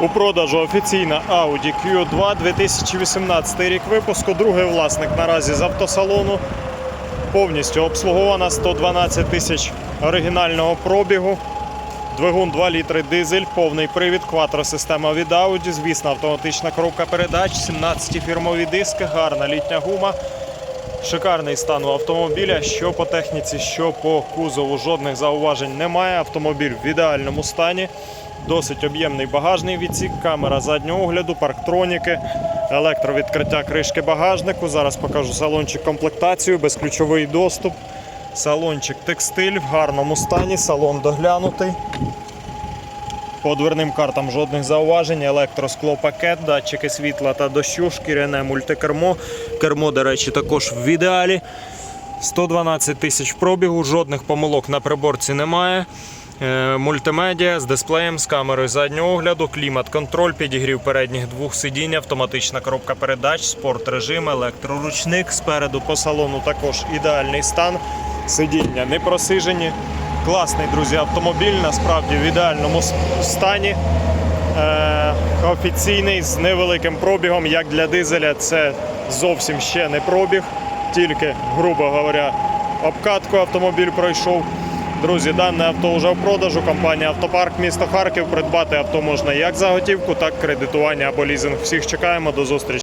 У продажу офіційна Audi Q2 2018 рік випуску. Другий власник наразі з автосалону. Повністю обслугована 112 тисяч оригінального пробігу. Двигун 2 літри дизель, повний привід, квадросистема від Audi, звісно, автоматична коробка передач, 17 фірмові диски, гарна літня гума. Шикарний стан у автомобіля. Що по техніці, що по кузову, жодних зауважень немає. Автомобіль в ідеальному стані. Досить об'ємний багажний відсік, камера заднього огляду, парктроніки, електровідкриття кришки багажнику. Зараз покажу салончик комплектацію, безключовий доступ. Салончик текстиль в гарному стані, салон доглянутий. По дверним картам жодних зауважень, електросклопакет, датчики світла та дощу, шкіряне мультикермо. Кермо, до речі, також в ідеалі. 112 тисяч пробігу, жодних помилок на приборці немає. Е, Мультимедіа з дисплеєм, з камерою заднього огляду, клімат-контроль, підігрів передніх двох сидінь, автоматична коробка передач, спорт режим, електроручник. Спереду по салону також ідеальний стан. Сидіння не просижені. Класний, друзі, автомобіль, насправді в ідеальному стані. Е, офіційний з невеликим пробігом, як для дизеля, це зовсім ще не пробіг, тільки, грубо говоря, обкатку автомобіль пройшов. Друзі, дане авто вже в продажу. Компанія Автопарк місто Харків. Придбати авто можна як за готівку, так і кредитування або лізинг. Всіх чекаємо. До зустрічі.